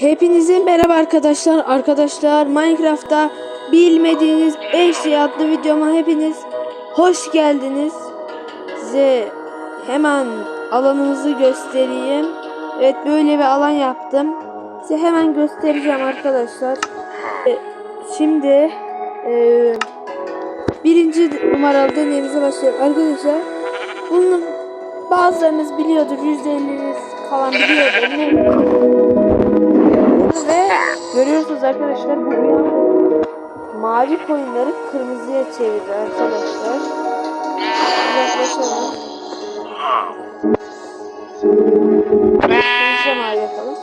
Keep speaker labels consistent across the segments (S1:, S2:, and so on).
S1: Hepinize merhaba arkadaşlar. Arkadaşlar Minecraft'ta bilmediğiniz eşya adlı videoma hepiniz hoş geldiniz. Size hemen alanımızı göstereyim. Evet böyle bir alan yaptım. Size hemen göstereceğim arkadaşlar. E, Şimdi e, birinci numaralı deneyimize başlayalım. Arkadaşlar bunu bazılarınız biliyordur. %50'niz falan biliyordur. Görüyorsunuz arkadaşlar bu mavi koyunları kırmızıya çevirdi arkadaşlar. Uzaklaşalım. Kırmızıya mavi yapalım.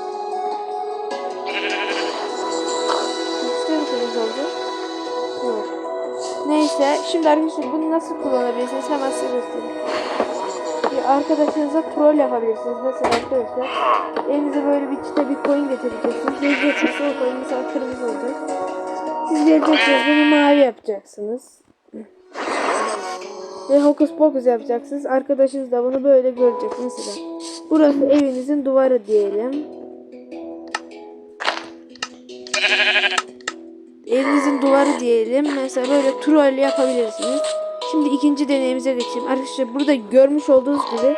S1: Kırmızı. Neyse şimdi arkadaşlar bunu nasıl kullanabilirsiniz hemen size göstereyim. Arkadaşınıza troll yapabilirsiniz. Mesela arkadaşlar elinize böyle bir çite bir coin getireceksiniz. Geleceksiniz o coin mesela kırmızı olacak. Siz geleceksiniz bunu mavi yapacaksınız. Ve hokus pokus yapacaksınız. Arkadaşınız da bunu böyle görecek mesela. Burası evinizin duvarı diyelim. Evinizin duvarı diyelim. Mesela böyle troll yapabilirsiniz. Şimdi ikinci deneyimize geçeyim. Arkadaşlar burada görmüş olduğunuz gibi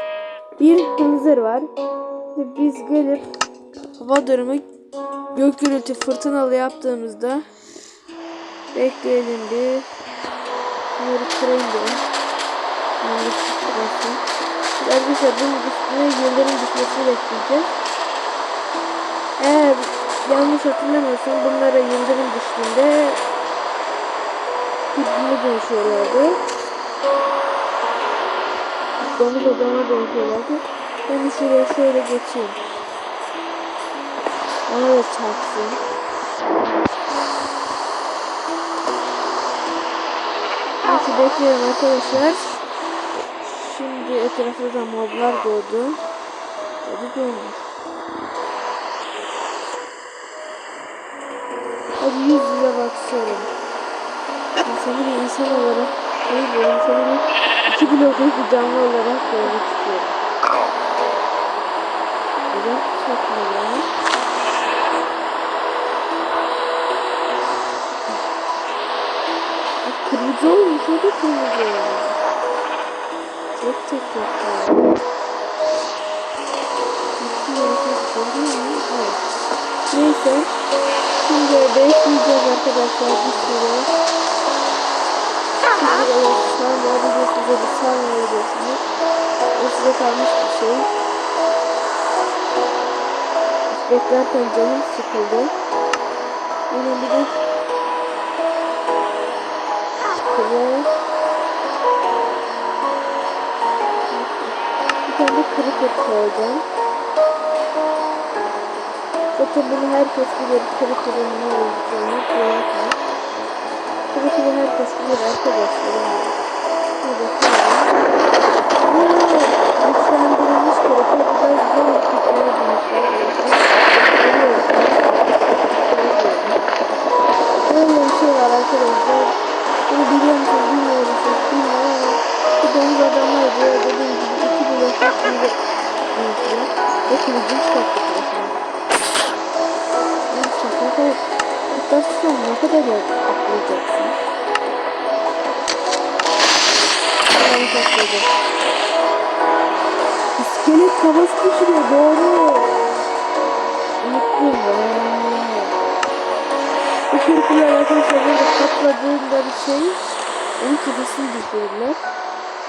S1: bir hınzır var. Ve biz gelip hava durumu gök gürültü fırtınalı yaptığımızda bekleyelim bir bunları kırayım dedim. Bunları kırasın. Arkadaşlar bunun üstüne yıldırım düşmesini bekleyeceğiz. Eğer yanlış hatırlamıyorsam bunlara yıldırım düştüğünde birbirine dönüşüyorlardı. Domuz adama dönüşüyorlardı. Ben de şuraya şöyle geçeyim. Ona da çarpsın. Neyse bekliyorum arkadaşlar. Şimdi etrafta da moblar doğdu. Hadi doğmuş. Hadi yüz yüze baksana. İnsanı bir insan olarak de insanı bir iki blokluk bir canlı olarak görmek istiyorum. Ya. Bak, Kırmızı olmuş, o da kırmızı olmuş. Tek tek yapıyor. Evet. Neyse. Şimdi bekleyeceğiz arkadaşlar bir süre. Siz evet sarmayabilirsiniz ya da sarmayabilirsiniz. O size kalmış bir şey. Beklerken canım sıkıldı. Yine bir de kırık. Bir tane de kırık et koyacağım. Zaten bunu herkes bilir. Kırık ürün ne olduğunu koyarken. Kırık ürün herkes bilir arkadaşlar. Bir bakalım. Aa, güçlendirilmiş kırık. Bu da güzel bir kırıklara dönüşler. Böyle bir şey var arkadaşlar. Bunu biliyor musunuz bilmiyor musunuz bilmiyorum ama bu domuz adamlar diyor dediğim gibi iki blokta şimdi dönüşüyor. Ve kılıcını çıkarttık mesela. Ne tutarsan ne kadar atlayacaksın? Tamam atlayacak. İskelet kafası düşürüyor doğru. Unuttum. Bu kırıklar arkadaşlar böyle patladığında bir şey onun kafasını düşürürler.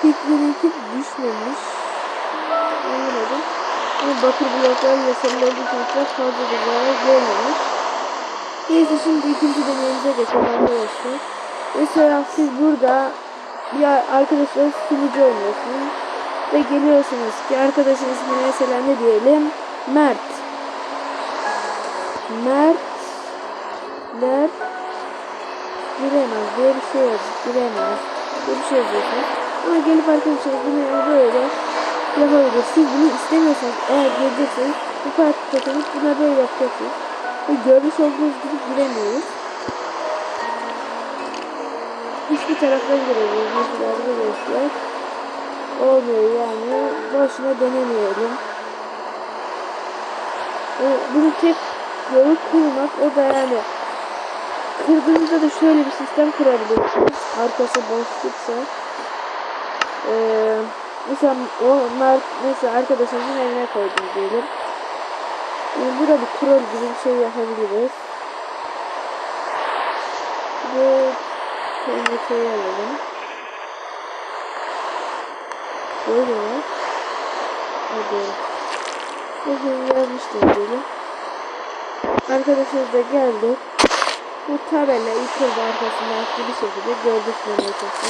S1: Piglin'inki düşmemiş. Anlamadım. Ama bakır bloklar ve sarıları düşürükler fazla da zarar görmemiş. Neyse şimdi ikinci deneyimize geçelim arkadaşlar. Mesela siz burada bir arkadaşlar sunucu oynuyorsunuz. Ve geliyorsunuz ki arkadaşın ismini mesela ne diyelim? Mert. Mert der giremez diye bir şey yazıyor. Giremez diye bir şey yazıyorsunuz. Ama gelip arkadaşlar bunu böyle yapabilir. Siz bunu istemiyorsanız eğer gelecekseniz bu parti takılıp buna böyle yapacaksınız. Ve görmüş olduğunuz gibi giremiyoruz. Hiçbir taraftan giremiyoruz. Mesela arkadaşlar olmuyor yani. Boşuna denemeyelim. Bunu tek yolu kırmak o da yani kırdığınızda da şöyle bir sistem kurabilirsiniz. Arkası boşluksa ee, mesela onlar mesela arkadaşınızın eline koydum diyelim. Yani burada bir troll gibi bir şey yapabiliriz. Bu tehlikeye alalım. Böyle var. Hadi. Bugün yazmıştım diyelim. Arkadaşımız da geldi. Bu tabela yıkıldı arkasından bir şekilde gördük memleketi.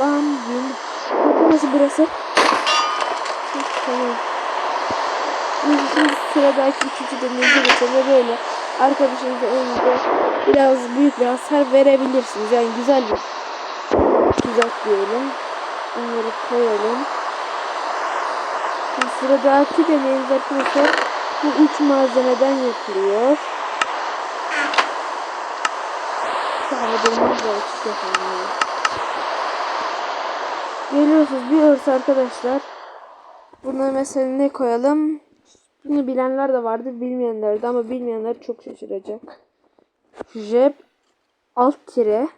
S1: Bam gün. Burası burası. Tamam. Neyse şimdi sıradaki ikinci deneyimize geçelim böyle arkadaşınıza önünde biraz büyük bir hasar verebilirsiniz. Yani güzel bir tuzak diyelim. Onları koyalım. Şimdi sıradaki deneyimiz arkadaşlar bu üç malzemeden yapılıyor. Sağladığımız da açık yapalım. ya. Geliyorsunuz bir örs arkadaşlar. Buna mesela ne koyalım? Bunu bilenler de vardır, bilmeyenler de ama bilmeyenler çok şaşıracak. Jeb alt tire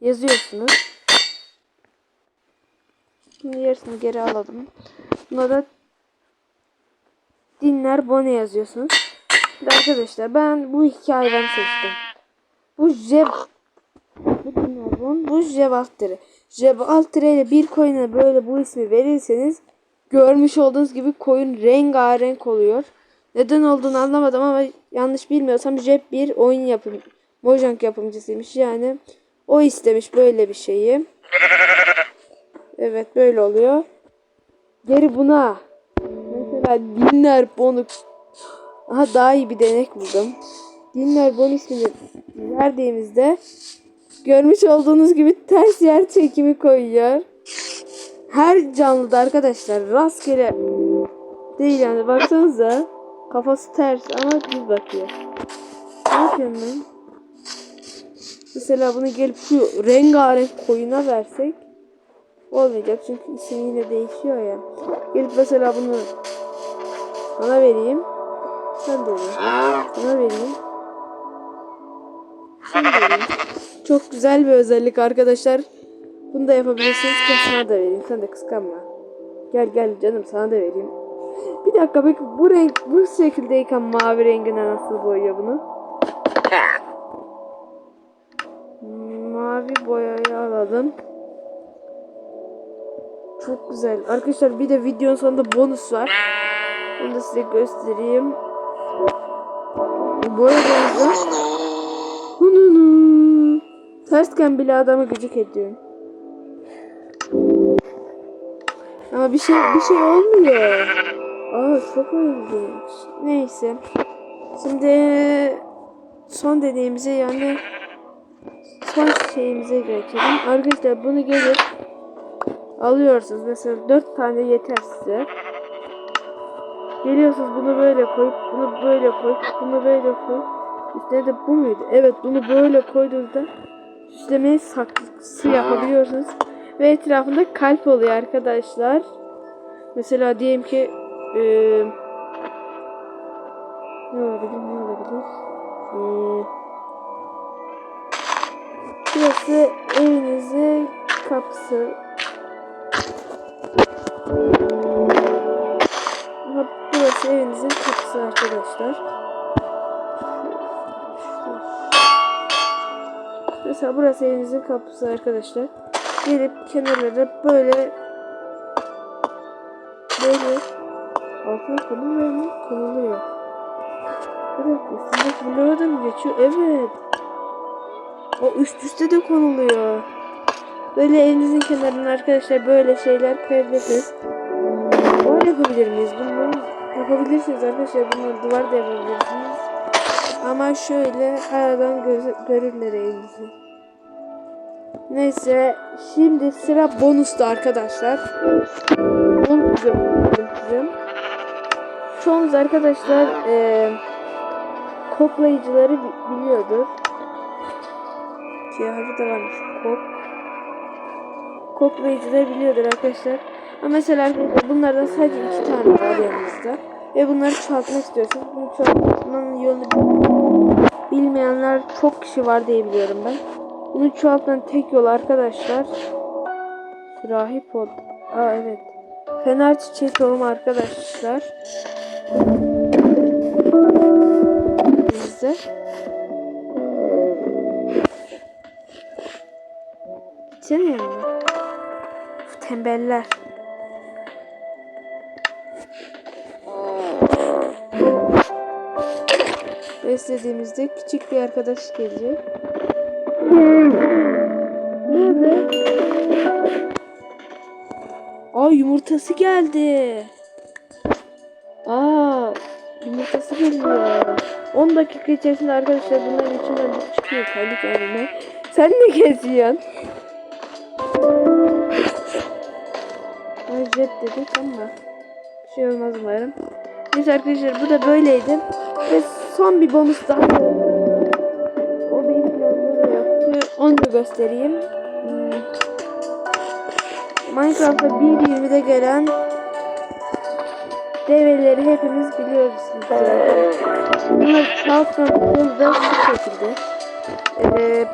S1: yazıyorsunuz. Şimdi yarısını geri alalım. Buna da dinler bone yazıyorsunuz. Şimdi arkadaşlar ben bu iki hayvanı seçtim. Bu jeb bu dinler bon, bu jeb alt tire. Jeb alt tire ile bir koyuna böyle bu ismi verirseniz görmüş olduğunuz gibi koyun rengarenk oluyor. Neden olduğunu anlamadım ama yanlış bilmiyorsam Jeb bir oyun yapım Mojang yapımcısıymış. Yani o istemiş böyle bir şeyi. Evet böyle oluyor. Geri buna mesela dinler bonuk Aha daha iyi bir denek buldum. Dinler bon ismini verdiğimizde görmüş olduğunuz gibi ters yer çekimi koyuyor. Her canlıda arkadaşlar rastgele değil yani baksanıza kafası ters ama düz bakıyor. Ne yapıyorum ben? Mesela bunu gelip şu rengarenk koyuna versek olmayacak çünkü isim yine değişiyor ya. Gelip mesela bunu sana vereyim. Sen de ver. Sana vereyim. Sana vereyim. Çok güzel bir özellik arkadaşlar. Bunu da yapabilirsiniz. Gel sana da vereyim. Sen de kıskanma. Gel gel canım sana da vereyim. Bir dakika peki bu renk bu şekildeyken mavi rengine nasıl boyuyor bunu? Mavi boyayı alalım. Çok güzel. Arkadaşlar bir de videonun sonunda bonus var. Onu da size göstereyim. Boyadığınızda Hununu. Tersken bile adamı gıcık ediyor. Ama bir şey bir şey olmuyor. Aa çok ilginç. Neyse. Şimdi son deneyimize yani son şeyimize geçelim. Arkadaşlar bunu gelip alıyorsunuz. Mesela 4 tane yeter size. Geliyorsunuz bunu böyle koyup bunu böyle koyup bunu böyle koyup üstüne de bu muydu? Evet bunu böyle koyduğunuzda süslemeyi saklısı yapabiliyorsunuz. Ve etrafında kalp oluyor arkadaşlar. Mesela diyelim ki eee ne olabilir ne olabilir? Eee burası evinizin kapısı. Aha, burası evinizin kapısı arkadaşlar. Mesela burası evinizin kapısı arkadaşlar. Gelip kenarlara böyle böyle altına konuluyor mu? Konuluyor. Dakika üstünde bunlara da mı geçiyor? Evet. O üst üste de konuluyor. Böyle elinizin kenarına arkadaşlar böyle şeyler koyabilirsiniz. Duvar yapabilir miyiz? Bunu yapabilirsiniz arkadaşlar. Bunları duvar da yapabilirsiniz. Ama şöyle aradan göz elinizi. Neyse şimdi sıra bonusta arkadaşlar. Bunu kızım. Çoğunuz arkadaşlar eee koklayıcıları bi- biliyordur. Ki harita varmış. Kok. Koklayıcıları biliyordur arkadaşlar. Ama mesela arkadaşlar bunlardan sadece iki tane var yanımızda. ve bunları çoğaltmak istiyorsunuz. Bunu çoğaltmanın yolu bilmeyenler çok kişi var diye biliyorum ben. Bunu çoğaltmanın tek yolu arkadaşlar. Sürahi pod. Aa evet. Fener çiçeği tohumu arkadaşlar. Bizde. Gitsene yanına. Tembeller. Beslediğimizde küçük bir arkadaş gelecek. Nerede? Aa yumurtası geldi. Aa yumurtası geliyor. 10 dakika içerisinde arkadaşlar bunların içinden bir çıkıyor kendi kendine. Sen ne geziyorsun? Ay jet dedik ama bir şey olmaz umarım. Neyse arkadaşlar bu da böyleydi. Ve son bir bonus daha. O benim yaptı. Onu da göstereyim. Minecraft'ta 1.20'de gelen develeri hepimiz biliyoruz. zaten. Bunlar çalkantılı da şu şekilde. Ee,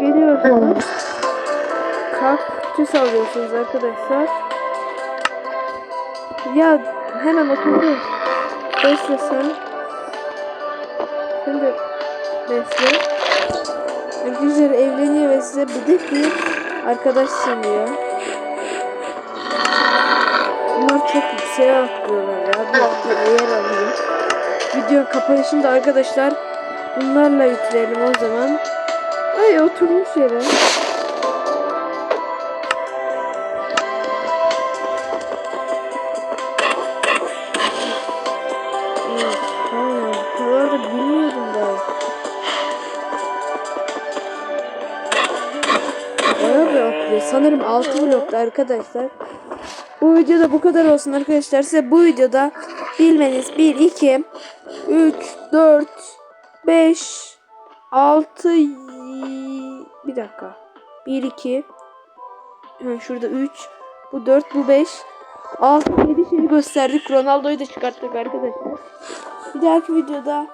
S1: geliyorsunuz. Kaktüs alıyorsunuz arkadaşlar. Ya hemen oturdu. Besle sen. Sen de besle. Arkadaşlar evleniyor ve size bir bir arkadaş sunuyor. Bunlar çok yükseğe atlıyorlar ya. Bir dakika yer alayım. Video kapanışında arkadaşlar bunlarla yükleyelim o zaman. Ay oturmuş yere. Sanırım 6 blokta arkadaşlar. Bu videoda bu kadar olsun arkadaşlar. Size bu videoda bilmeniz 1, 2, 3, 4, 5, 6, bir dakika. 1, 2, ha, şurada 3, bu 4, bu 5, 6, 7 şeyi gösterdik. Ronaldo'yu da çıkarttık arkadaşlar. Bir dahaki videoda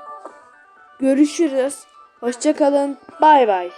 S1: görüşürüz. Hoşçakalın. Bay bay.